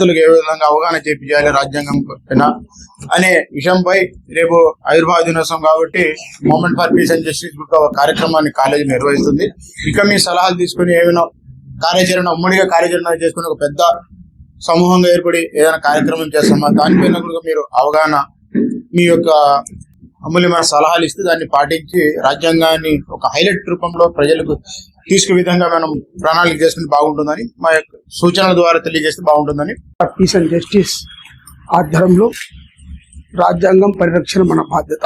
విద్యార్థులకు ఏ విధంగా అవగాహన చేపించాలి రాజ్యాంగం పైన అనే విషయంపై రేపు ఆయుర్వేద దినోత్సవం కాబట్టి moment for peace and justice ఒక కార్యక్రమాన్ని కాలేజీ నిర్వహిస్తుంది. ఇక మీ సలహాలు తీసుకుని ఏమైనా కార్యాచరణ ఉమ్మడిగా కార్యాచరణ చేసుకుని ఒక పెద్ద సమూహంగా ఏర్పడి ఏదైనా కార్యక్రమం చేస్తామా? దానిపైన కూడా మీరు అవగాహన మీ యొక్క అమూల్యమైన సలహాలు ఇస్తే దాన్ని పాటించి రాజ్యాంగాన్ని ఒక హైలైట్ రూపంలో ప్రజలకు తీసుకు విధంగా మనం ప్రణాళిక చేసుకుంటే బాగుంటుందని మా యొక్క సూచనల ద్వారా తెలియజేస్తే బాగుంటుందని. పీస్ అండ్ జస్టిస్ ఆధ్వర్యంలో రాజ్యాంగం పరిరక్షణ మన బాధ్యత.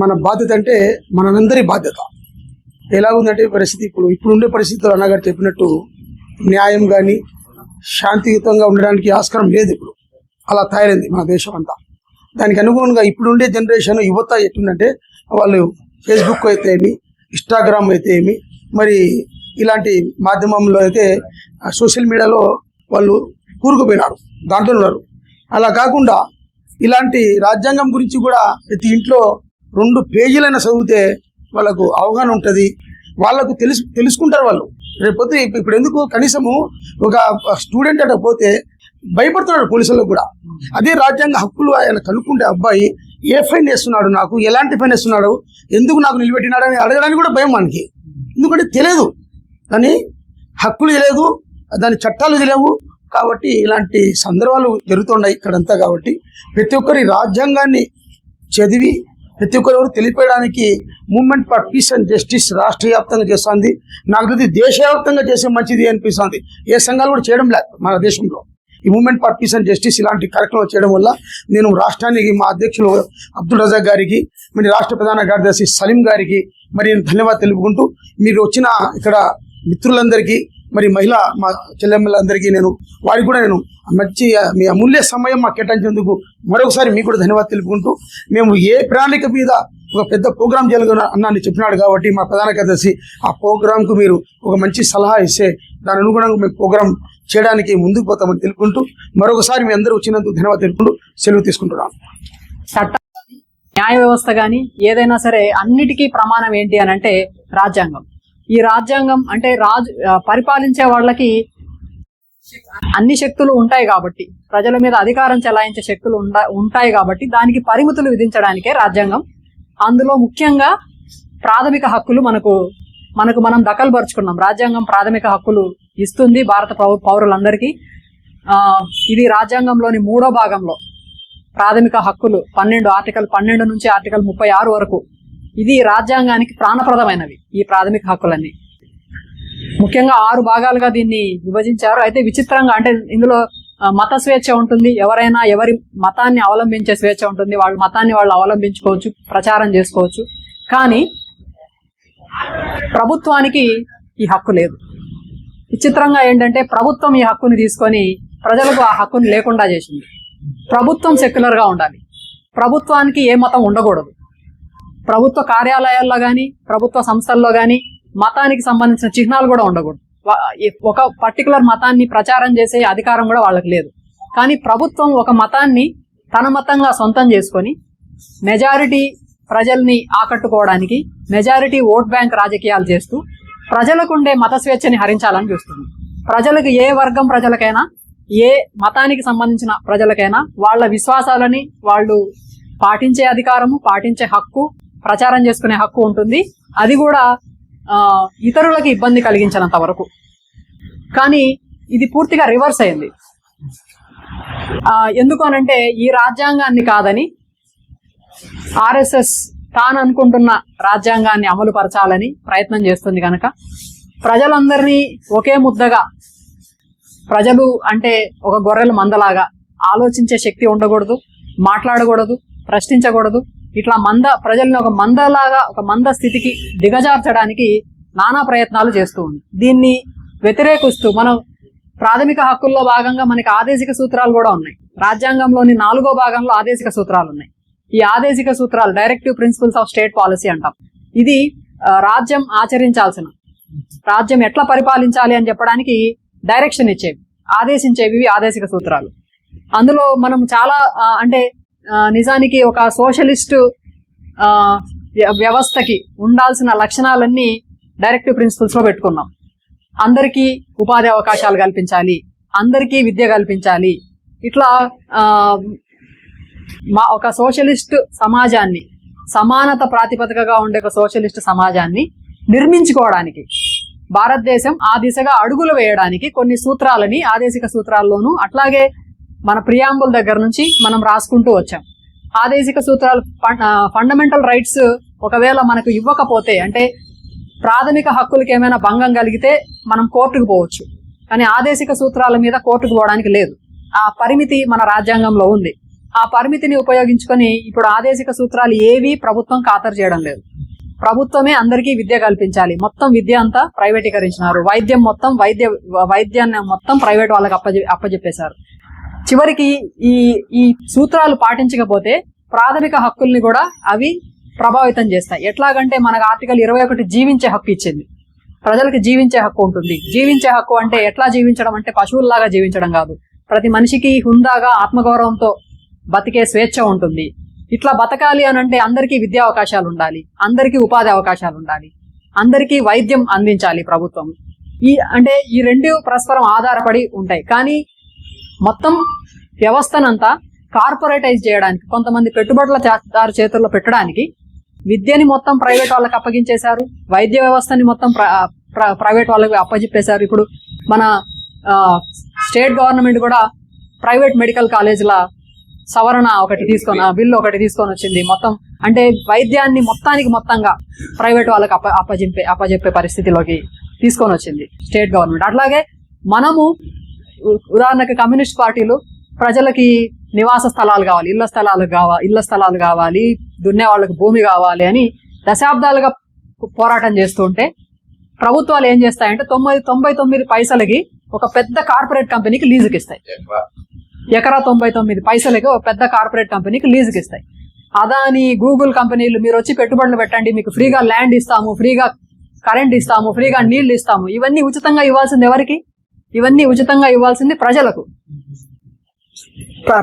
మన బాధ్యత అంటే మనందరి బాధ్యత. ఎలా ఉందంటే పరిస్థితి ఇప్పుడు ఇప్పుడు ఉండే పరిస్థితులు అన్నగారు చెప్పినట్టు న్యాయం కానీ శాంతియుతంగా ఉండడానికి ఆస్కారం లేదు ఇప్పుడు. అలా తయారైంది మన దేశం అంతా దానికి అనుగుణంగా ఇప్పుడు ఉండే జనరేషన్ యువత ఎట్టుందంటే వాళ్ళు ఫేస్బుక్ అయితే ఏమి ఇన్స్టాగ్రామ్ అయితే ఏమి మరి ఇలాంటి మాధ్యమంలో అయితే సోషల్ మీడియాలో వాళ్ళు కూరుకుపోయినారు దాంట్లో ఉన్నారు. అలా కాకుండా ఇలాంటి రాజ్యాంగం గురించి కూడా ప్రతి ఇంట్లో రెండు పేజీలైనా చదివితే వాళ్ళకు అవగాహన ఉంటుంది. వాళ్ళకు తెలుసు తెలుసుకుంటారు వాళ్ళు. రేపొద్దు ఇప్పు- ఇప్పుడు ఎందుకు కనీసము ఒక స్టూడెంట్ అట్లా పోతే భయపడుతున్నాడు పోలీసులకు కూడా. అదే రాజ్యాంగ హక్కులు ఆయన కనుక్కుంటే అబ్బాయి ఏ ఫైన్ వేస్తున్నాడు నాకు? ఎలాంటి ఫైన్ వేస్తున్నాడు? ఎందుకు నాకు నిలబెట్టినాడు అని అడగడానికి కూడా భయం మనకి ఎందుకంటే తెలియదు. కానీ హక్కులు తెలియదు దాని చట్టాలు తెలియవు. కాబట్టి ఇలాంటి సందర్భాలు జరుగుతున్నాయి ఇక్కడంతా కాబట్టి ప్రతి ఒక్కరి రాజ్యాంగాన్ని చదివి ప్రతి ఒక్కరు తెలిపేయడానికి movement for peace and justice రాష్ట్ర వ్యాప్తంగా చేస్తుంది. నాకు తెలిసి దేశవ్యాప్తంగా చేసే మంచిది అనిపిస్తుంది. ఏ సంఘాలు కూడా చేయడం లేదు మన దేశంలో. ఈ moment for peace and justice ఇలాంటి కార్యక్రమాలు చేయడం వల్ల నేను రాష్ట్రానికి మా అధ్యక్షులు అబ్దుల్ రజాక్ గారికి మరి రాష్ట్ర ప్రధాన కార్యదర్శి సలీం గారికి మరి నేను ధన్యవాదాలు తెలుపుకుంటూ మీరు వచ్చిన ఇక్కడ మిత్రులందరికీ మరి మహిళ మా చెల్లెమ్మలందరికీ నేను వారికి కూడా నేను మంచి మీ అమూల్య సమయం మాకు కేటాయించేందుకు మరొకసారి మీకు కూడా ధన్యవాదాలు తెలుపుకుంటూ మేము ఏ ప్రణాళిక మీద ఒక పెద్ద ప్రోగ్రాం జరగన అన్నాన్ని చెప్పినాడు కాబట్టి మా ప్రధాన కార్యదర్శి ఆ ప్రోగ్రాంకు మీరు ఒక మంచి సలహా ఇస్తే దాని అనుగుణంగా మేము ప్రోగ్రాం చేయడానికి ముందుకు పోతామని తెలుపుకుంటూ మరొకసారి మీ అందరూ వచ్చినందుకు ధన్యవాదాలు తెలుపుకుంటూ సెలవు తీసుకుంటున్నాను చట్ట న్యాయ వ్యవస్థ కానీ ఏదైనా సరే అన్నిటికీ ప్రమాణం ఏంటి అని అంటే రాజ్యాంగం. ఈ రాజ్యాంగం అంటే రాజు పరిపాలించే వాళ్ళకి అన్ని శక్తులు ఉంటాయి కాబట్టి ప్రజల మీద అధికారం చెలాయించే శక్తులు ఉండ- ఉంటాయి కాబట్టి దానికి పరిమితులు విధించడానికే రాజ్యాంగం. అందులో ముఖ్యంగా ప్రాథమిక హక్కులు మనకు మనకు మనం దఖలుపరుచుకున్నాం రాజ్యాంగం ప్రాథమిక హక్కులు ఇస్తుంది భారత పౌ- పౌరులందరికీ. ఇది రాజ్యాంగంలోని మూడో భాగంలో ప్రాథమిక హక్కులు పన్నెండు ఆర్టికల్ పన్నెండు నుంచి ఆర్టికల్ ముప్పై ఆరు వరకు ఇది రాజ్యాంగానికి ప్రాణప్రదమైనవి ఈ ప్రాథమిక హక్కులన్నీ. ముఖ్యంగా ఆరు భాగాలుగా దీన్ని విభజించారు. అయితే విచిత్రంగా అంటే ఇందులో మత స్వేచ్ఛ ఉంటుంది. ఎవరైనా ఎవరి మతాన్ని అవలంబించే స్వేచ్ఛ ఉంటుంది. వాళ్ళ మతాన్ని వాళ్ళు అవలంబించుకోవచ్చు ప్రచారం చేసుకోవచ్చు. కానీ ప్రభుత్వానికి ఈ హక్కు లేదు. విచిత్రంగా ఏంటంటే ప్రభుత్వం ఈ హక్కుని తీసుకొని ప్రజలకు ఆ హక్కుని లేకుండా చేసింది. ప్రభుత్వం సెక్యులర్గా ఉండాలి. ప్రభుత్వానికి ఏ మతం ఉండకూడదు. ప్రభుత్వ కార్యాలయాల్లో కానీ ప్రభుత్వ సంస్థల్లో కానీ మతానికి సంబంధించిన చిహ్నాలు కూడా ఉండకూడదు. ఒక పర్టికులర్ మతాన్ని ప్రచారం చేసే అధికారం కూడా వాళ్ళకి లేదు. కానీ ప్రభుత్వం ఒక మతాన్ని తన మతంగా సొంతం చేసుకొని మెజారిటీ ప్రజల్ని ఆకట్టుకోవడానికి మెజారిటీ ఓట్ బ్యాంక్ రాజకీయాలు చేస్తూ ప్రజలకు ఉండే మత స్వేచ్ఛని హరించాలని చూస్తుంది. ప్రజలకు ఏ వర్గం ప్రజలకైనా ఏ మతానికి సంబంధించిన ప్రజలకైనా వాళ్ళ విశ్వాసాలని వాళ్ళు పాటించే అధికారము పాటించే హక్కు ప్రచారం చేసుకునే హక్కు ఉంటుంది. అది కూడా ఇతరులకు ఇతరులకి ఇబ్బంది కలిగించినంత వరకు. కానీ ఇది పూర్తిగా రివర్స్ అయింది. ఎందుకు అనంటే ఈ రాజ్యాంగాన్ని కాదని ఆర్ఎస్ఎస్ తాను అనుకుంటున్న రాజ్యాంగాన్ని అమలు పరచాలని ప్రయత్నం చేస్తుంది కనుక ప్రజలందరినీ ఒకే ముద్దగా ప్రజలు అంటే ఒక గొర్రెల మందలాగా ఆలోచించే శక్తి ఉండకూడదు మాట్లాడకూడదు ప్రశ్నించకూడదు ఇట్లా మంద ప్రజల్ని ఒక మందలాగా ఒక మంద స్థితికి దిగజార్చడానికి నానా ప్రయత్నాలు చేస్తూ ఉంది. దీన్ని వ్యతిరేకిస్తూ మనం ప్రాథమిక హక్కుల్లో భాగంగా మనకి ఆదేశిక సూత్రాలు కూడా ఉన్నాయి. రాజ్యాంగంలోని నాలుగో భాగంలో ఆదేశిక సూత్రాలు ఉన్నాయి. ఈ ఆదేశిక సూత్రాలు directive principles of state policy అంటాం. ఇది రాజ్యం ఆచరించాల్సిన రాజ్యం ఎట్లా పరిపాలించాలి అని చెప్పడానికి డైరెక్షన్ ఇచ్చేవి ఆదేశించేవి ఇవి ఆదేశిక సూత్రాలు. అందులో మనం చాలా అంటే నిజానికి ఒక సోషలిస్టు వ్య- వ్యవస్థకి ఉండాల్సిన లక్షణాలన్నీ డైరెక్టివ్ ప్రిన్సిపల్స్లో పెట్టుకున్నాం. అందరికీ ఉపాధి అవకాశాలు కల్పించాలి అందరికీ విద్య కల్పించాలి. ఇట్లా మా ఒక సోషలిస్ట్ సమాజాన్ని సమానత ప్రాతిపదికగా ఉండే ఒక సోషలిస్ట్ సమాజాన్ని నిర్మించుకోవడానికి భారతదేశం ఆ దిశగా అడుగులు వేయడానికి కొన్ని సూత్రాలని ఆదేశిక సూత్రాల్లోనూ అట్లాగే మన ప్రియాంబుల్ దగ్గర నుంచి మనం రాసుకుంటూ వచ్చాం. ఆదేశిక సూత్రాలు ఫండమెంటల్ రైట్స్ ఒకవేళ మనకు ఇవ్వకపోతే అంటే ప్రాథమిక హక్కులకి ఏమైనా భంగం కలిగితే మనం కోర్టుకు పోవచ్చు. కానీ ఆదేశిక సూత్రాల మీద కోర్టుకు పోవడానికి లేదు. ఆ పరిమితి మన రాజ్యాంగంలో ఉంది. ఆ పరిమితిని ఉపయోగించుకొని ఇప్పుడు ఆదేశిక సూత్రాలు ఏవి ప్రభుత్వం ఖాతరు చేయడం లేదు. ప్రభుత్వమే అందరికీ విద్య కల్పించాలి. మొత్తం విద్య అంతా ప్రైవేటీకరించినారు. వైద్యం మొత్తం వైద్య వైద్యాన్ని మొత్తం ప్రైవేట్ వాళ్ళకి అప్పజె అప్పజెప్పేశారు. చివరికి ఈ ఈ సూత్రాలు పాటించకపోతే ప్రాథమిక హక్కుల్ని కూడా అవి ప్రభావితం చేస్తాయి. ఎట్లాగంటే మనకు ఆర్టికల్ ఇరవై ఒకటి జీవించే హక్కు ఇచ్చింది. ప్రజలకు జీవించే హక్కు ఉంటుంది. జీవించే హక్కు అంటే ఎట్లా జీవించడం అంటే పశువుల్లాగా జీవించడం కాదు. ప్రతి మనిషికి హుందాగా ఆత్మగౌరవంతో బతికే స్వేచ్ఛ ఉంటుంది. ఇట్లా బతకాలి అని అంటే అందరికీ విద్యా అవకాశాలు ఉండాలి. అందరికీ ఉపాధి అవకాశాలు ఉండాలి. అందరికీ వైద్యం అందించాలి ప్రభుత్వం. ఈ అంటే ఈ రెండు పరస్పరం ఆధారపడి ఉంటాయి. కానీ మొత్తం వ్యవస్థనంతా కార్పొరేటైజ్ చేయడానికి కొంతమంది పెట్టుబడుల దారు చేతుల్లో పెట్టడానికి విద్యని మొత్తం ప్రైవేట్ వాళ్ళకి అప్పగించేశారు వైద్య వ్యవస్థని మొత్తం ప్ర- ప్రైవేట్ వాళ్ళకి అప్పచెప్పేశారు ఇప్పుడు మన ఆ, స్టేట్ గవర్నమెంట్ కూడా ప్రైవేట్ మెడికల్ కాలేజీల సవరణ ఒకటి తీసుకొని బిల్లు ఒకటి తీసుకొని వచ్చింది. మొత్తం అంటే వైద్యాన్ని మొత్తానికి మొత్తంగా ప్రైవేట్ వాళ్ళకి అప్ప అప్పజెప్పే అప్పజెప్పే పరిస్థితిలోకి తీసుకొని వచ్చింది స్టేట్ గవర్నమెంట్. అట్లాగే మనము ఉదాహరణకు కమ్యూనిస్ట్ పార్టీలు ప్రజలకి నివాస స్థలాలు కావాలి ఇళ్ళ స్థలాలు కావాలి ఇళ్ళ స్థలాలు కావాలి దున్నే వాళ్ళకి భూమి కావాలి అని దశాబ్దాలుగా పోరాటం చేస్తుంటే ప్రభుత్వాలు ఏం చేస్తాయంటే తొంభై తొంభై తొమ్మిది పైసలకి ఒక పెద్ద కార్పొరేట్ కంపెనీకి లీజుకి ఇస్తాయి ఎకరా తొంభై తొమ్మిది పైసలకి ఒక పెద్ద కార్పొరేట్ కంపెనీకి లీజుకి ఇస్తాయి అదాని గూగుల్ కంపెనీలు మీరు వచ్చి పెట్టుబడులు పెట్టండి మీకు ఫ్రీగా ల్యాండ్ ఇస్తాము ఫ్రీగా కరెంట్ ఇస్తాము ఫ్రీగా నీళ్ళు ఇస్తాము ఇవన్నీ ఉచితంగా ఇవ్వాల్సింది ఎవరికి? ఇవన్నీ ఉచితంగా ఇవ్వాల్సింది ప్రజలకు.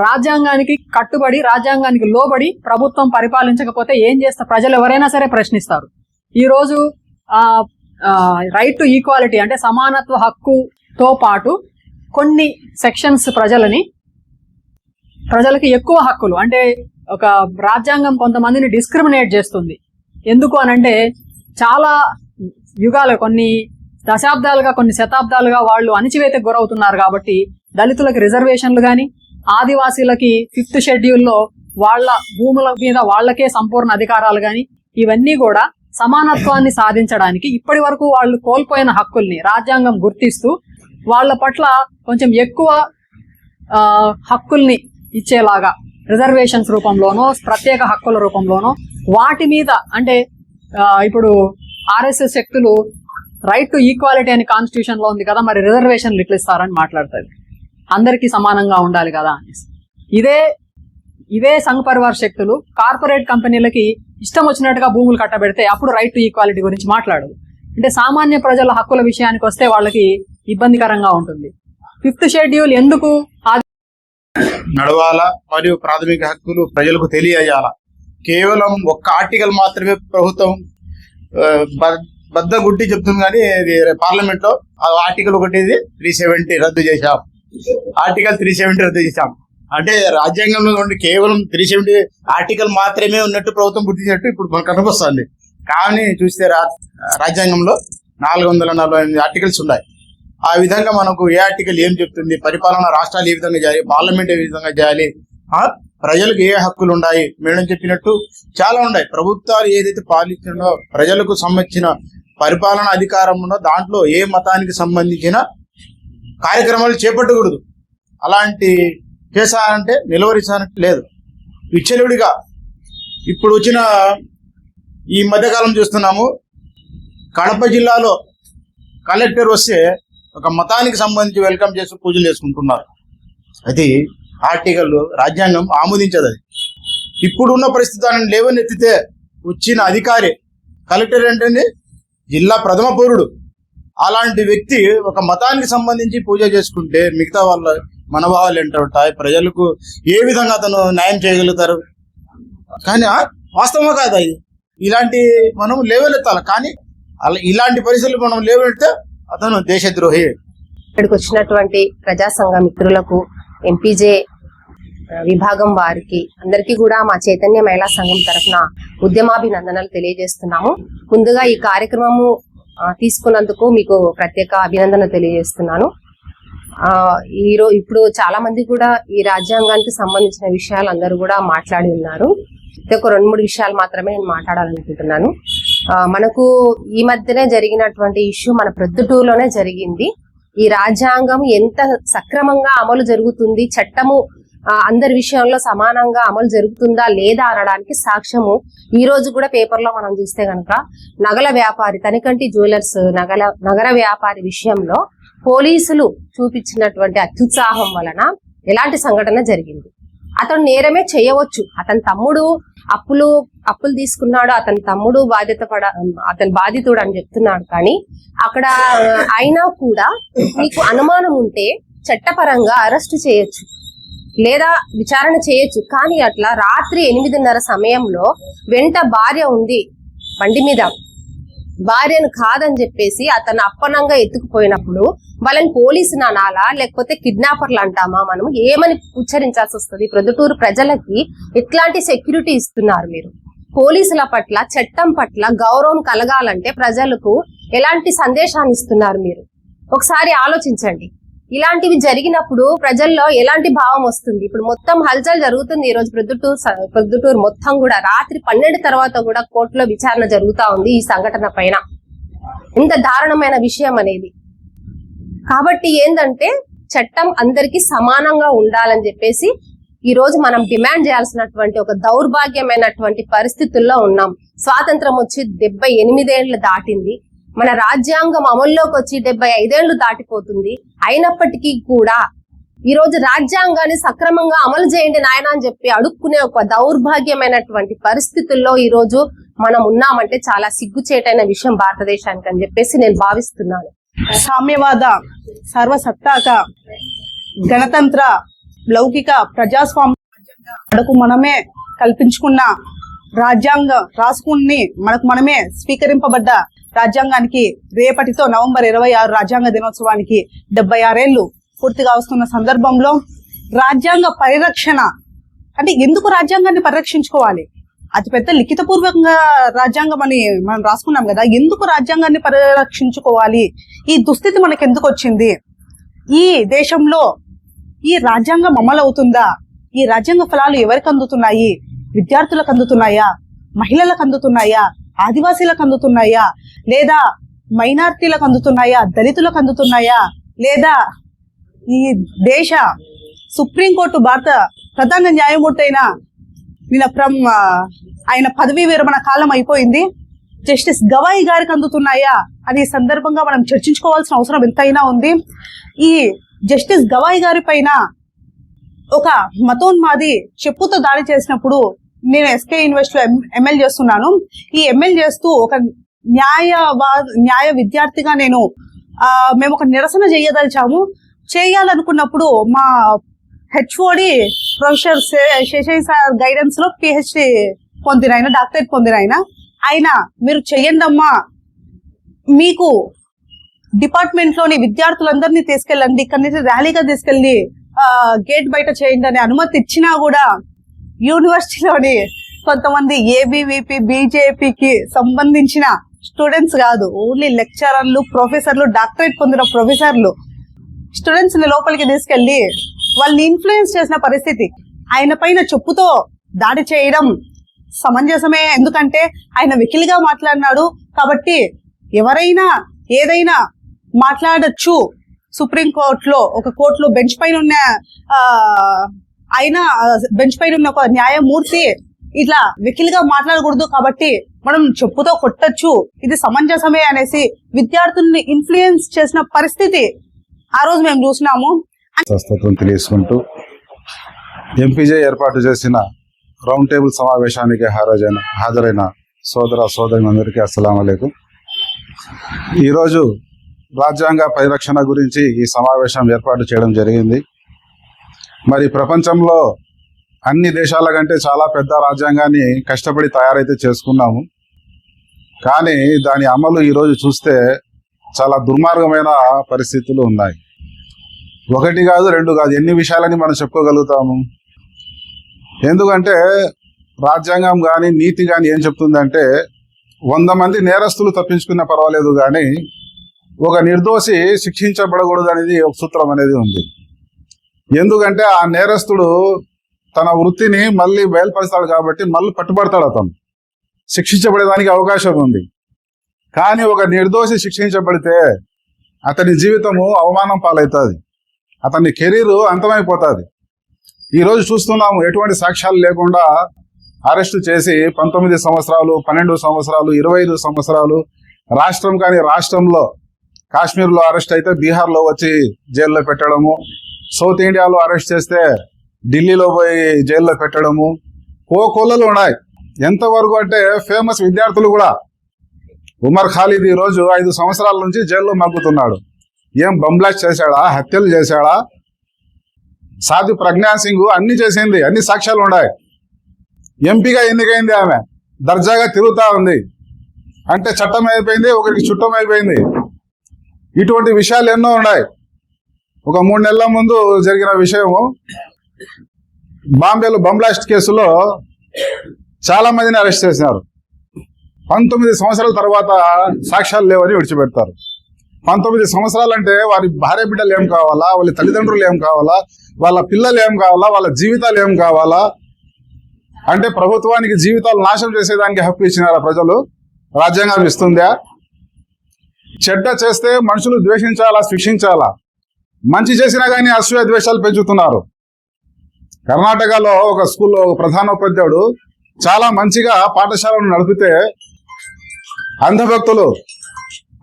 రాజ్యాంగానికి కట్టుబడి రాజ్యాంగానికి లోబడి ప్రభుత్వం పరిపాలించకపోతే ఏం చేస్తా ప్రజలు ఎవరైనా సరే ప్రశ్నిస్తారు. ఈ రోజు రైట్ టు ఈక్వాలిటీ అంటే సమానత్వ హక్కుతో పాటు కొన్ని సెక్షన్స్ ప్రజలని ప్రజలకి ఎక్కువ హక్కులు అంటే ఒక రాజ్యాంగం కొంతమందిని డిస్క్రిమినేట్ చేస్తుంది. ఎందుకు అనంటే చాలా యుగాలు కొన్ని దశాబ్దాలుగా కొన్ని శతాబ్దాలుగా వాళ్ళు అణిచివేతకు గురవుతున్నారు కాబట్టి దళితులకు రిజర్వేషన్లు కానీ ఆదివాసీలకి ఫిఫ్త్ షెడ్యూల్లో వాళ్ళ భూముల మీద వాళ్ళకే సంపూర్ణ అధికారాలు కానీ ఇవన్నీ కూడా సమానత్వాన్ని సాధించడానికి ఇప్పటి వరకు వాళ్ళు కోల్పోయిన హక్కుల్ని రాజ్యాంగం గుర్తిస్తూ వాళ్ళ పట్ల కొంచెం ఎక్కువ హక్కుల్ని ఇచ్చేలాగా రిజర్వేషన్స్ రూపంలోనో ప్రత్యేక హక్కుల రూపంలోనో వాటి మీద అంటే ఇప్పుడు ఆర్ఎస్ఎస్ శక్తులు రైట్ టు ఈక్వాలిటీ అని కాన్స్టిట్యూషన్లో ఉంది కదా మరి రిజర్వేషన్లు ఇట్లా ఇస్తారని మాట్లాడుతుంది. అందరికీ సమానంగా ఉండాలి కదా అనేసి. ఇదే ఇవే సంఘ పరివార శక్తులు కార్పొరేట్ కంపెనీలకి ఇష్టం వచ్చినట్టుగా భూములు కట్టబెడితే అప్పుడు రైట్ టు ఈక్వాలిటీ గురించి మాట్లాడదు. అంటే సామాన్య ప్రజల హక్కుల విషయానికి వస్తే వాళ్ళకి ఇబ్బందికరంగా ఉంటుంది. ఫిఫ్త్ షెడ్యూల్ ఎందుకు? నడవాల నడవాలా మరియు ప్రాథమిక హక్కులు ప్రజలకు తెలియజేయాల? కేవలం ఒక్క ఆర్టికల్ మాత్రమే ప్రభుత్వం పెద్ద బద్ద గుడ్డి చెప్తుంది కానీ ఇది పార్లమెంట్లో ఆ ఆర్టికల్ ఒకటి త్రీ సెవెంటీ రద్దు చేశాం. ఆర్టికల్ త్రీ సెవెంటీ రద్దు చేశాం. అంటే రాజ్యాంగంలో ఉండి కేవలం త్రీ సెవెంటీ ఆర్టికల్ మాత్రమే ఉన్నట్టు ప్రభుత్వం గుర్తించినట్టు ఇప్పుడు మనకు కనిపిస్తుంది కానీ చూస్తే రా రాజ్యాంగంలో నాలుగు వందల నలభై ఎనిమిది ఆర్టికల్స్ ఉన్నాయి. ఆ విధంగా మనకు ఏ ఆర్టికల్ ఏం చెప్తుంది? పరిపాలన రాష్ట్రాలు ఏ విధంగా చేయాలి? పార్లమెంట్ ఏ విధంగా చేయాలి? ఆ? ప్రజలకు ఏ హక్కులు ఉన్నాయి? మేడం చెప్పినట్టు చాలా ఉన్నాయి. ప్రభుత్వాలు ఏదైతే పాలించడో ప్రజలకు సంబంధించిన పరిపాలన అధికారం ఉన్న దాంట్లో ఏ మతానికి సంబంధించిన కార్యక్రమాలు చేపట్టకూడదు. అలాంటి చేశానంటే నిలువరించాలంటే లేదు. విచ్చలుడిగా ఇప్పుడు వచ్చిన ఈ మధ్యకాలం చూస్తున్నాము కడప జిల్లాలో కలెక్టర్ వస్తే ఒక మతానికి సంబంధించి వెల్కమ్ చేసి పూజలు చేసుకుంటున్నారు. అది ఆర్టికల్ రాజ్యాంగం ఆమోదించదు అది. ఇప్పుడున్న పరిస్థితులను లేవనెత్తితే వచ్చిన అధికారి కలెక్టర్ ఏంటండి జిల్లా ప్రథమ పౌరుడు. అలాంటి వ్యక్తి ఒక మతానికి సంబంధించి పూజ చేసుకుంటే మిగతా వాళ్ళ మనోభావాలు ఏంటుంటాయి ప్రజలకు ఏ విధంగా అతను న్యాయం చేయగలుగుతారు? కానీ ఆ, వాస్తవమా కాదా ఇది? ఇలాంటి మనం లేవనెత్తాలి. కానీ అలా ఇలాంటి పరిస్థితులు మనం లేవనెత్తే అతను దేశద్రోహి. ఇక్కడికి వచ్చినటువంటి ప్రజా సంఘ మిత్రులకు ఎంపీజే విభాగం వారికి అందరికీ కూడా మా చైతన్య మహిళా సంఘం తరఫున ఉద్యమాభినందనలు తెలియజేస్తున్నాము. ముందుగా ఈ కార్యక్రమము తీసుకున్నందుకు మీకు ప్రత్యేక అభినందన తెలియజేస్తున్నాను. ఈరో ఇప్పుడు చాలా మంది కూడా ఈ రాజ్యాంగానికి సంబంధించిన విషయాలు అందరూ కూడా మాట్లాడి ఉన్నారు. ఒక రెండు మూడు విషయాలు మాత్రమే నేను మాట్లాడాలనుకుంటున్నాను. మనకు ఈ మధ్యనే జరిగినటువంటి ఇష్యూ మన ప్రొద్దుటూరులోనే జరిగింది. ఈ రాజ్యాంగం ఎంత సక్రమంగా అమలు జరుగుతుంది చట్టము అందరి విషయంలో సమానంగా అమలు జరుగుతుందా లేదా అనడానికి సాక్ష్యము ఈ రోజు కూడా పేపర్లో మనం చూస్తే కనుక నగల వ్యాపారి తనికంటి జ్యువెలర్స్ నగల నగర వ్యాపారి విషయంలో పోలీసులు చూపించినటువంటి అత్యుత్సాహం వలన ఎలాంటి సంఘటన జరిగింది? అతను నేరమే చేయవచ్చు. అతని తమ్ముడు అప్పులు అప్పులు తీసుకున్నాడు అతని తమ్ముడు బాధ్యత పడ అతని బాధితుడు అని చెప్తున్నాడు. కానీ అక్కడ అయినా కూడా మీకు అనుమానం ఉంటే చట్టపరంగా అరెస్ట్ చేయొచ్చు. లేదా విచారణ చేయొచ్చు. కానీ అట్లా రాత్రి ఎనిమిదిన్నర సమయంలో వెంట భార్య ఉంది బండి మీద. భార్యను కాదని చెప్పేసి అతను అప్పనంగా ఎత్తుకుపోయినప్పుడు వాళ్ళని పోలీసుని అనాలా లేకపోతే కిడ్నాపర్లు అంటామా? మనం ఏమని ఉచ్చరించాల్సి వస్తుంది? ప్రొద్దుటూరు ప్రజలకి ఎట్లాంటి సెక్యూరిటీ ఇస్తున్నారు మీరు? పోలీసుల పట్ల చట్టం పట్ల గౌరవం కలగాలంటే ప్రజలకు ఎలాంటి సందేశాన్ని ఇస్తున్నారు మీరు? ఒకసారి ఆలోచించండి. ఇలాంటివి జరిగినప్పుడు ప్రజల్లో ఎలాంటి భావం వస్తుంది? ఇప్పుడు మొత్తం హల్చల్ జరుగుతుంది ఈ రోజు ప్రొద్దుటూరు ప్రొద్దుటూరు మొత్తం కూడా. రాత్రి పన్నెండు తర్వాత కూడా కోర్టులో విచారణ జరుగుతా ఉంది ఈ సంఘటన పైన. ఇంత దారుణమైన విషయం అనేది. కాబట్టి ఏంటంటే చట్టం అందరికీ సమానంగా ఉండాలని చెప్పేసి ఈ రోజు మనం డిమాండ్ చేయాల్సినటువంటి ఒక దౌర్భాగ్యమైనటువంటి పరిస్థితుల్లో ఉన్నాం. స్వాతంత్రం వచ్చి డెబ్బై ఎనిమిదేళ్ళు దాటింది. మన రాజ్యాంగం అమల్లోకి వచ్చి డెబ్బై ఐదేళ్ళు దాటిపోతుంది. అయినప్పటికీ కూడా ఈ రోజు రాజ్యాంగాన్ని సక్రమంగా అమలు చేయండి నాయన అని చెప్పి అడుక్కునే ఒక దౌర్భాగ్యమైనటువంటి పరిస్థితుల్లో ఈ రోజు మనం ఉన్నామంటే చాలా సిగ్గుచేటైన విషయం భారతదేశానికి అని చెప్పేసి నేను భావిస్తున్నాను. సామ్యవాద సర్వసత్తాక గణతంత్ర లౌకిక ప్రజాస్వామ్య మనమే కల్పించుకున్న రాజ్యాంగ రాసుకుని మనకు మనమే స్వీకరింపబడ్డ రాజ్యాంగానికి రేపటితో నవంబర్ ఇరవై ఆరు రాజ్యాంగ దినోత్సవానికి డెబ్బై ఆరేళ్ళు పూర్తిగా వస్తున్న సందర్భంలో రాజ్యాంగ పరిరక్షణ అంటే ఎందుకు రాజ్యాంగాన్ని పరిరక్షించుకోవాలి? అతిపెద్ద లిఖితపూర్వకంగా రాజ్యాంగం అని మనం రాసుకున్నాం కదా ఎందుకు రాజ్యాంగాన్ని పరిరక్షించుకోవాలి? ఈ దుస్థితి మనకు ఎందుకు వచ్చింది? ఈ దేశంలో ఈ రాజ్యాంగం అమలు అవుతుందా ఈ రాజ్యాంగ ఫలాలు ఎవరికి అందుతున్నాయి? విద్యార్థులకు అందుతున్నాయా? మహిళలకు అందుతున్నాయా? ఆదివాసీలకు అందుతున్నాయా? లేదా మైనార్టీలకు అందుతున్నాయా? దళితులకు అందుతున్నాయా? లేదా ఈ దేశ సుప్రీంకోర్టు భారత ప్రధాన న్యాయమూర్తి అయిన నిన్న ప్రమ్ ఆయన పదవీ విరమణ కాలం అయిపోయింది. జస్టిస్ గవాయి గారికి అందుతున్నాయా? అని సందర్భంగా మనం చర్చించుకోవాల్సిన అవసరం ఎంతైనా ఉంది. ఈ జస్టిస్ గవాయి గారి పైన ఒక మతోన్మాది చెప్పుతో దాడి చేసినప్పుడు నేను ఎస్కే యూనివర్సిటీలో ఎంఎల్ చేస్తున్నాను. ఈ ఎంఎల్ చేస్తూ ఒక న్యాయ న్యాయ విద్యార్థిగా నేను ఆ, మేము ఒక నిరసన చేయదలిచాము. చేయాలనుకున్నప్పుడు మా హెచ్ఓడి ప్రొఫెసర్ శేషయ్య సార్ గైడెన్స్లో పిహెచ్డి పొందిన ఆయన డాక్టరేట్ పొందిన ఆయన. ఆయన మీరు చెయ్యండి అమ్మా. మీకు డిపార్ట్మెంట్లోని విద్యార్థులందరినీ తీసుకెళ్ళండి. ఇక్కడి నుంచి ర్యాలీగా తీసుకెళ్ళి గేట్ బయట చేయండి అనే అనుమతి ఇచ్చినా కూడా యూనివర్సిటీలోని కొంతమంది ఏబీవీపీ బీజేపీకి సంబంధించిన స్టూడెంట్స్ కాదు ఓన్లీ లెక్చరర్లు ప్రొఫెసర్లు డాక్టరేట్ పొందిన ప్రొఫెసర్లు. స్టూడెంట్స్ని లోపలికి తీసుకెళ్ళి వాళ్ళని ఇన్ఫ్లుయెన్స్ చేసిన పరిస్థితి. ఆయన పైన చెప్పుతో దాడి చేయడం సమంజసమే. ఎందుకంటే ఆయన వెకిలిగా మాట్లాడినాడు కాబట్టి ఎవరైనా ఏదైనా మాట్లాడొచ్చు. సుప్రీం కోర్టులో ఒక కోర్టులో బెంచ్ పైన ఉన్న ఆ, ఆయన బెంచ్ పైన ఉన్న ఒక న్యాయమూర్తి ఇట్లా వెకిలిగా మాట్లాడకూడదు కాబట్టి మనం చెప్పుతో కొట్టొచ్చు. ఇది సమంజసమే అనేసి విద్యార్థుల్ని ఇన్ఫ్లుయెన్స్ చేసిన పరిస్థితి ఆ రోజు మేము చూసినాము. స్వస్థత్వం తెలియసుకుంటూ ఎంపీజే ఏర్పాటు చేసిన రౌండ్ టేబుల్ సమావేశానికి హాజరైన హాజరైన సోదర సోదరులందరికీ అస్సలం అయికు ఈరోజు రాజ్యాంగ పరిరక్షణ గురించి ఈ సమావేశం ఏర్పాటు చేయడం జరిగింది. మరి ప్రపంచంలో అన్ని దేశాల కంటే చాలా పెద్ద రాజ్యాంగాన్ని కష్టపడి తయారైతే చేసుకున్నాము. కానీ దాని అమలు ఈరోజు చూస్తే చాలా దుర్మార్గమైన పరిస్థితులు ఉన్నాయి. ఒకటి కాదు రెండు కాదు ఎన్ని విషయాలని మనం చెప్పుకోగలుగుతాము? ఎందుకంటే రాజ్యాంగం కానీ నీతి కానీ ఏం చెప్తుందంటే వంద మంది నేరస్తులు తప్పించుకున్నా పర్వాలేదు కానీ ఒక నిర్దోషి శిక్షించబడకూడదు అనేది ఒక సూత్రం అనేది ఉంది. ఎందుకంటే ఆ నేరస్తుడు తన వృత్తిని మళ్ళీ బయలుపరుస్తాడు కాబట్టి మళ్ళీ పట్టుబడతాడు అతను. శిక్షించబడేదానికి అవకాశం ఉంది. కానీ ఒక నిర్దోషి శిక్షించబడితే అతని జీవితము అవమానం పాలవుతుంది. అతని కెరీర్ అంతమైపోతుంది. ఈరోజు చూస్తున్నాము ఎటువంటి సాక్ష్యాలు లేకుండా అరెస్టు చేసి పంతొమ్మిది సంవత్సరాలు పన్నెండు సంవత్సరాలు ఇరవై ఐదు సంవత్సరాలు రాష్ట్రం కానీ రాష్ట్రంలో కాశ్మీర్లో అరెస్ట్ అయితే బీహార్లో వచ్చి జైల్లో పెట్టడము సౌత్ ఇండియాలో అరెస్ట్ చేస్తే ఢిల్లీలో పోయి జైల్లో పెట్టడము. కొలలు ఉన్నాయి. ఎంతవరకు అంటే ఫేమస్ విద్యార్థులు కూడా. ఉమర్ ఖాలిద్ ఈ రోజు ఐదు సంవత్సరాల నుంచి జైల్లో మగ్గుతున్నాడు. ఏం బంబ్లాస్ట్ చేశాడా? హత్యలు చేశాడా? సాధు ప్రజ్ఞా సింగ్ అన్ని చేసింది. అన్ని సాక్ష్యాలు ఉన్నాయి. ఎంపీగా ఎన్నికైంది ఆమె. దర్జాగా తిరుగుతూ ఉంది. అంటే చట్టం అయిపోయింది ఒకరికి చుట్టం అయిపోయింది. ఇటువంటి విషయాలు ఎన్నో ఉన్నాయి. ఒక మూడు నెలల ముందు జరిగిన విషయము. బాంబేలో బంబ్లాస్ట్ కేసులో చాలా మందిని అరెస్ట్ చేసినారు. పంతొమ్మిది సంవత్సరాల తర్వాత సాక్ష్యాలు లేవని విడిచిపెడతారు. పంతొమ్మిది సంవత్సరాలు అంటే వారి భార్య బిడ్డలు ఏం కావాలా? వాళ్ళ తల్లిదండ్రులు ఏం కావాలా? వాళ్ళ పిల్లలు ఏం కావాలా? వాళ్ళ జీవితాలు ఏం కావాలా? అంటే ప్రభుత్వానికి జీవితాలు నాశనం చేసేదానికి హక్కు ఇచ్చినారా ప్రజలు? రాజ్యాంగం ఇస్తుందా? చెడ్డ చేస్తే మనుషులు ద్వేషించాలా శిక్షించాలా? మంచి చేసినా కానీ అసూయ ద్వేషాలు పెంచుతున్నారు. కర్ణాటకలో ఒక స్కూల్లో ఒక ప్రధానోపాధ్యాయుడు చాలా మంచిగా పాఠశాలను నడిపితే అంధభక్తులు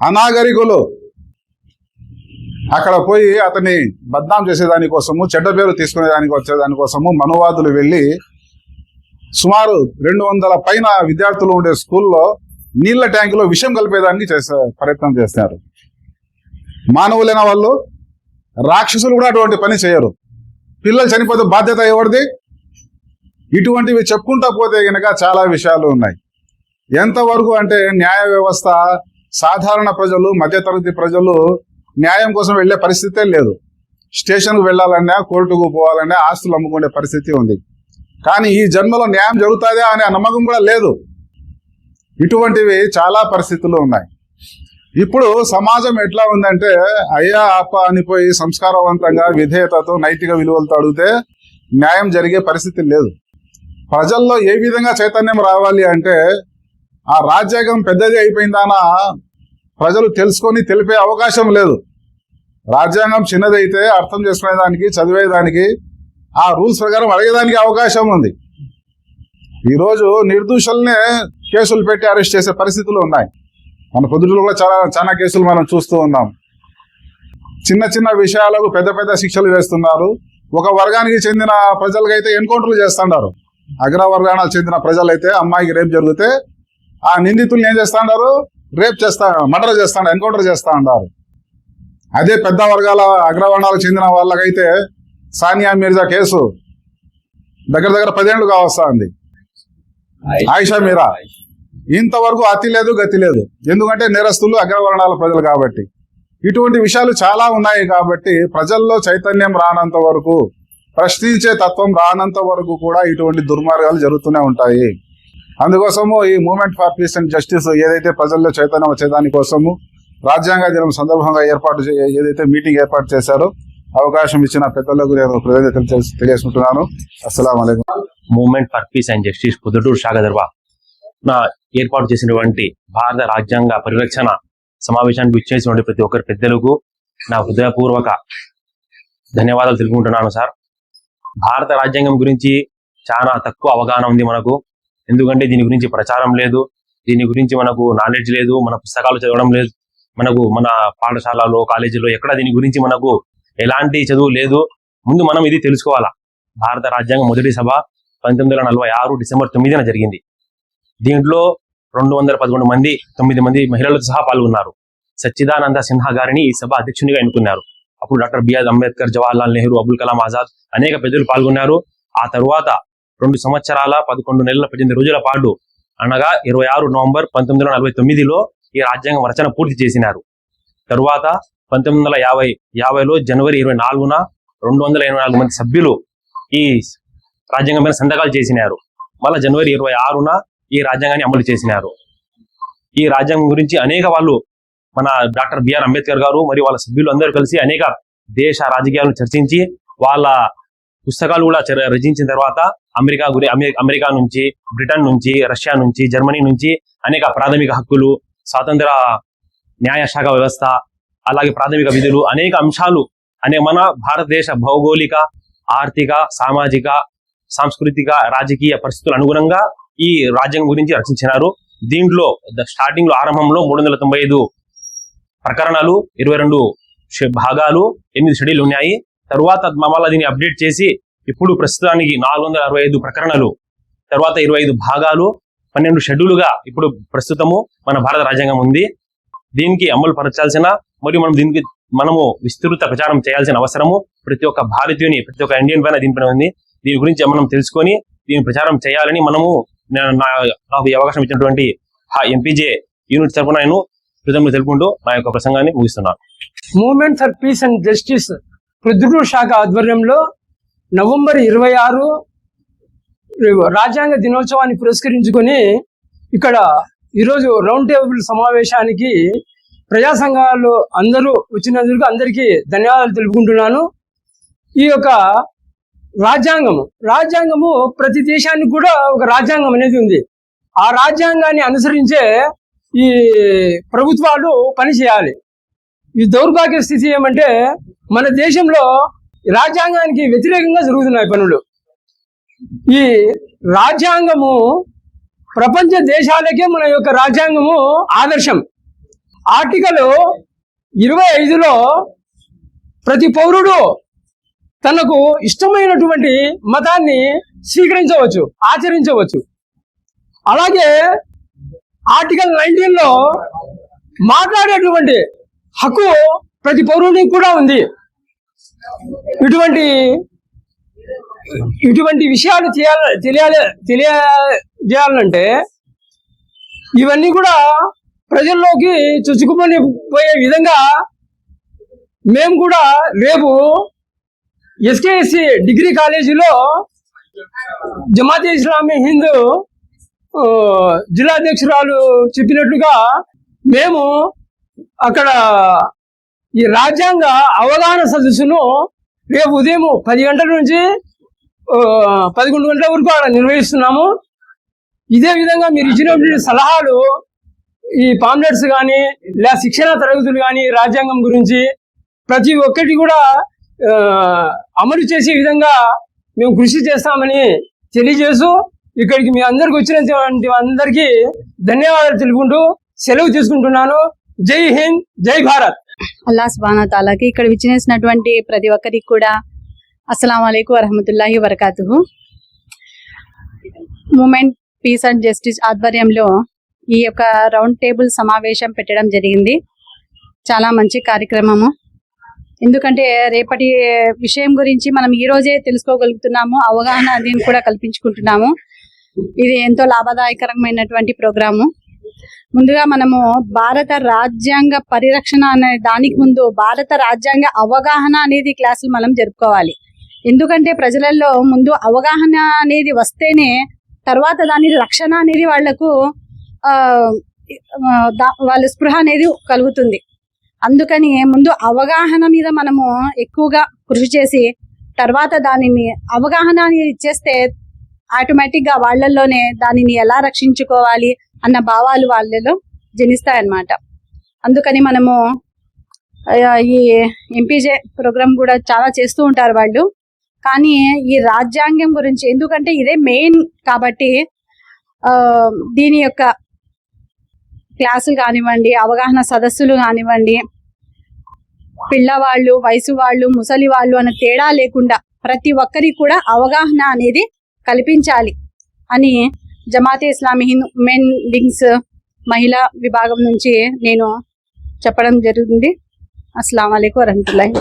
అనాగరికులు అక్కడ పోయి అతన్ని బద్నాం చేసేదాని కోసము చెడ్డ పేరు తీసుకునేదానికి వచ్చేదానికోసము వచ్చేదాని కోసము మనువాదులు వెళ్ళి సుమారు రెండు వందల పైన విద్యార్థులు ఉండే స్కూల్లో నీళ్ళ ట్యాంకులో విషం కలిపేదానికి చేసే ప్రయత్నం చేస్తారు మానవులైన వాళ్ళు రాక్షసులు కూడా అటువంటి పని చేయరు. పిల్లలు చనిపోతే బాధ్యత ఎవరిది? ఇటువంటివి చెప్పుకుంటా పోతే గనక చాలా విషయాలు ఉన్నాయి. ఎంతవరకు అంటే న్యాయ వ్యవస్థ సాధారణ ప్రజలు మధ్యతరగతి ప్రజలు న్యాయం కోసం వెళ్ళే పరిస్థితే లేదు. స్టేషన్కు వెళ్ళాలన్నా కోర్టుకు పోవాలన్నా ఆస్తులు అమ్ముకునే పరిస్థితి ఉంది. కానీ ఈ జన్మలో న్యాయం జరుగుతుందా అనే నమ్మకం కూడా లేదు. ఇటువంటివి చాలా పరిస్థితులు ఉన్నాయి. ఇప్పుడు సమాజం ఎట్లా ఉందంటే అయ్యా అప్ప అనిపోయి సంస్కారవంతంగా విధేయతతో నైతిక విలువలతో అడిగితే న్యాయం జరిగే పరిస్థితి లేదు. ప్రజల్లో ఏ విధంగా చైతన్యం రావాలి అంటే ఆ రాజ్యాంగం పెద్దది అయిపోయిందానా ప్రజలు తెలుసుకొని తెలిపే అవకాశం లేదు. రాజ్యాంగం చిన్నదైతే అర్థం చేసుకునేదానికి చదివేదానికి ఆ రూల్స్ ప్రకారం అడిగేదానికి అవకాశం ఉంది. ఈరోజు నిర్దోషుల్నే కేసులు పెట్టి అరెస్ట్ చేసే పరిస్థితులు ఉన్నాయి. మన పొద్దుటలో కూడా చాలా చాలా కేసులు మనం చూస్తూ ఉన్నాం. చిన్న చిన్న విషయాలకు పెద్ద పెద్ద శిక్షలు వేస్తున్నారు. ఒక వర్గానికి చెందిన ప్రజలకైతే ఎన్కౌంటర్లు చేస్తున్నారు అగ్ర వర్గానికి చెందిన ప్రజలైతే అమ్మాయికి రేపు జరిగితే ఆ నిందితుల్ని ఏం చేస్తా ఉన్నారు రేప్ చేస్తా మర్డర్ చేస్తా ఎన్కౌంటర్ చేస్తా ఉన్నారు అదే పెద్ద వర్గాల అగ్రవర్ణాలకు చెందిన వాళ్ళకైతే సానియా మిర్జా కేసు దగ్గర దగ్గర పదేళ్ళు కావస్తా ఉంది ఆయిషా మీరా. ఇంతవరకు అతి లేదు గతి లేదు. ఎందుకంటే నేరస్తులు అగ్రవర్ణాల ప్రజలు కాబట్టి. ఇటువంటి విషయాలు చాలా ఉన్నాయి కాబట్టి ప్రజల్లో చైతన్యం రానంత వరకు ప్రశ్నించే తత్వం రానంత వరకు కూడా ఇటువంటి దుర్మార్గాలు జరుగుతూనే ఉంటాయి. అందుకోసము ఈ moment for peace and justice ఏదైతే ప్రజల్లో చైతన్యం వచ్చేదానికోసము రాజ్యాంగ దినం సందర్భంగా ఏర్పాటు ఏదైతే మీటింగ్ ఏర్పాటు చేశారో అవకాశం ఇచ్చిన పెద్దలకు నేను కృతజ్ఞతలు తెలియజేసుకుంటున్నాను. అస్సలం moment for peace and justice Proddatur శాఖ ఏర్పాటు చేసినటువంటి భారత రాజ్యాంగ పరిరక్షణ సమావేశానికి విచ్చేసినటువంటి ప్రతి ఒక్కరి పెద్దలకు నా హృదయపూర్వక ధన్యవాదాలు తెలుపుకుంటున్నాను సార్. భారత రాజ్యాంగం గురించి చాలా తక్కువ అవగాహన ఉంది మనకు. ఎందుకంటే దీని గురించి ప్రచారం లేదు. దీని గురించి మనకు నాలెడ్జ్ లేదు. మన పుస్తకాలు చదవడం లేదు. మనకు మన పాఠశాలలో కాలేజీలో ఎక్కడ దీని గురించి మనకు ఎలాంటి చదువు లేదు. ముందు మనం ఇది తెలుసుకోవాలా. భారత రాజ్యాంగం మొదటి సభ పంతొమ్మిది వందల నలభై ఆరు డిసెంబర్ తొమ్మిదిన జరిగింది. దీంట్లో రెండు వందల పదకొండు మంది తొమ్మిది మంది మహిళలతో సహా పాల్గొన్నారు. సచ్చిదానంద సిన్హా గారిని ఈ సభ అధ్యక్షునిగా ఎన్నుకున్నారు. అప్పుడు doctor B R Ambedkar Jawaharlal Nehru Abul Kalam Azad అనేక పెద్దలు పాల్గొన్నారు. ఆ తరువాత రెండు సంవత్సరాల పదకొండు నెలల పద్దెనిమిది రోజుల పాటు అనగా ఇరవై ఆరు నవంబర్ పంతొమ్మిది వందల నలభై తొమ్మిదిలో ఈ రాజ్యాంగం రచన పూర్తి చేసినారు. తరువాత పంతొమ్మిది వందల యాభై యాభైలో జనవరి ఇరవై నాలుగున రెండు వందల ఎనభై నాలుగు మంది సభ్యులు ఈ రాజ్యాంగం మీద సంతకాలు చేసినారు. మళ్ళా జనవరి ఇరవై ఆరున ఈ రాజ్యాంగాన్ని అమలు చేసినారు. ఈ రాజ్యాంగం గురించి అనేక వాళ్ళు మన డాక్టర్ బిఆర్ అంబేద్కర్ గారు మరియు వాళ్ళ సభ్యులు అందరూ కలిసి అనేక దేశ రాజకీయాలను చర్చించి వాళ్ళ పుస్తకాలు కూడా రచించిన తర్వాత అమెరికా గురి అమెరికా నుంచి బ్రిటన్ నుంచి రష్యా నుంచి జర్మనీ నుంచి అనేక ప్రాథమిక హక్కులు స్వాతంత్ర న్యాయ శాఖ వ్యవస్థ అలాగే ప్రాథమిక విధులు అనేక అంశాలు అనే మన భారతదేశ భౌగోళిక ఆర్థిక సామాజిక సాంస్కృతిక రాజకీయ పరిస్థితుల అనుగుణంగా ఈ రాజ్యాంగం గురించి రచించినారు. దీంట్లో స్టార్టింగ్లో ఆరంభంలో మూడు వందల తొంభై ఐదు ప్రకరణాలు ఇరవై రెండు భాగాలు ఎనిమిది షెడ్యూల్ ఉన్నాయి. తర్వాత మమ్మల్ని దీన్ని అప్డేట్ చేసి ఇప్పుడు ప్రస్తుతానికి నాలుగు వందల అరవై ఐదు ప్రకరణలు తర్వాత ఇరవై ఐదు భాగాలు పన్నెండు షెడ్యూలుగా ఇప్పుడు ప్రస్తుతము మన భారత రాజ్యాంగం ఉంది. దీనికి అమలు పరచాల్సిన మరియు మనం దీనికి మనము విస్తృత ప్రచారం చేయాల్సిన అవసరము ప్రతి ఒక్క భారతీయుని ప్రతి ఒక్క ఇండియన్ పైన దీనిపైన ఉంది. దీని గురించి మనం తెలుసుకొని దీని ప్రచారం చేయాలని మనము నేను నా- నాకు ఈ అవకాశం ఇచ్చినటువంటి ఎంపీజే యూనిట్ తరఫున నేను కృతజ్ఞతలు తెలుపుకుంటూ నా యొక్క ప్రసంగాన్ని ముగిస్తున్నాను movement for peace and justice Proddatur శాఖ ఆధ్వర్యంలో నవంబర్ ఇరవై ఆరు రాజ్యాంగ దినోత్సవాన్ని పురస్కరించుకొని ఇక్కడ ఈరోజు రౌండ్ టేబుల్ సమావేశానికి ప్రజా సంఘాలు అందరూ వచ్చినందుకు అందరికీ ధన్యవాదాలు తెలుపుకుంటున్నాను. ఈ యొక్క రాజ్యాంగము. రాజ్యాంగము ప్రతి దేశానికి కూడా ఒక రాజ్యాంగం అనేది ఉంది. ఆ రాజ్యాంగాన్ని అనుసరించే ఈ ప్రభుత్వాలు పనిచేయాలి ఈ దౌర్భాగ్య స్థితి ఏమంటే మన దేశంలో రాజ్యాంగానికి వ్యతిరేకంగా జరుగుతున్నాయి పనులు. ఈ రాజ్యాంగము ప్రపంచ దేశాలకే మన యొక్క రాజ్యాంగము ఆదర్శం. ఆర్టికల్ ఇరవై ఐదులో ప్రతి పౌరుడు తనకు ఇష్టమైనటువంటి మతాన్ని స్వీకరించవచ్చు ఆచరించవచ్చు. అలాగే ఆర్టికల్ నైన్టీన్లో మాట్లాడేటువంటి హక్కు ప్రతి పౌరునికి కూడా ఉంది. ఇటువంటి ఇటువంటి విషయాలు చేయాల తెలియాలి తెలియజేయాలంటే ఇవన్నీ కూడా ప్రజల్లోకి చొచ్చుకుని పోయే విధంగా మేము కూడా రేపు ఎస్కేఎస్సి డిగ్రీ కాలేజీలో జమాత్ ఇస్లామీ హిందూ ఆ, జిల్లా అధ్యక్షురాలు చెప్పినట్లుగా మేము అక్కడ ఈ రాజ్యాంగ అవగాహన సదస్సును రేపు ఉదయం పది గంటల నుంచి పదకొండు గంటల వరకు అక్కడ నిర్వహిస్తున్నాము. ఇదే విధంగా మీరు ఇచ్చినటువంటి సలహాలు ఈ పాంప్లెట్స్ కానీ లేదా శిక్షణ తరగతులు కానీ రాజ్యాంగం గురించి ప్రతి ఒక్కటి కూడా అమలు చేసే విధంగా మేము కృషి చేస్తామని తెలియజేస్తూ ఇక్కడికి మీ అందరికి వచ్చినటువంటి అందరికీ ధన్యవాదాలు తెలుపుకుంటూ సెలవు తీసుకుంటున్నాను. జై హింద్ జై భారత్. అల్లా సుబానా తాలాకి ఇక్కడ విచ్చేసినటువంటి ప్రతి ఒక్కరికి కూడా అస్సలం అయికు వరహమతుల్లాహి వరకాతు మూమెంట్ పీస్ అండ్ జస్టిస్ ఆధ్వర్యంలో ఈ యొక్క రౌండ్ టేబుల్ సమావేశం పెట్టడం జరిగింది. చాలా మంచి కార్యక్రమము. ఎందుకంటే రేపటి విషయం గురించి మనం ఈ రోజే తెలుసుకోగలుగుతున్నాము అవగాహన దీన్ని కూడా కల్పించుకుంటున్నాము. ఇది ఎంతో లాభదాయకరమైనటువంటి ప్రోగ్రాము. ముందుగా మనము భారత రాజ్యాంగ పరిరక్షణ అనే దానికి ముందు భారత రాజ్యాంగ అవగాహన అనేది క్లాసులు మనం జరుపుకోవాలి. ఎందుకంటే ప్రజలలో ముందు అవగాహన అనేది వస్తేనే తర్వాత దాని రక్షణ అనేది వాళ్ళకు ఆ, వాళ్ళ స్పృహ అనేది కలుగుతుంది. అందుకని ముందు అవగాహన మీద మనము ఎక్కువగా కృషి చేసి తర్వాత దానిని అవగాహన అనేది ఇచ్చేస్తే ఆటోమేటిక్గా వాళ్ళల్లోనే దానిని ఎలా రక్షించుకోవాలి అన్న భావాలు వాళ్ళలో జనిస్తాయన్నమాట. అందుకని మనము ఈ ఎంపీజే ప్రోగ్రామ్ కూడా చాలా చేస్తూ ఉంటారు వాళ్ళు. కానీ ఈ రాజ్యాంగం గురించి ఎందుకంటే ఇదే మెయిన్ కాబట్టి ఆ, దీని యొక్క క్లాసులు కానివ్వండి అవగాహన సదస్సులు కానివ్వండి పిల్లవాళ్ళు వయసు వాళ్ళు ముసలి వాళ్ళు అన్న తేడా లేకుండా ప్రతి ఒక్కరికి కూడా అవగాహన అనేది కల్పించాలి అని జమాతే ఇస్లామీ హింద్ మెన్ వింగ్స్ మహిళా విభాగం నుంచి నేను చెప్పడం జరుగుతుంది అస్సలం అయికు వరహమతుల్లాహి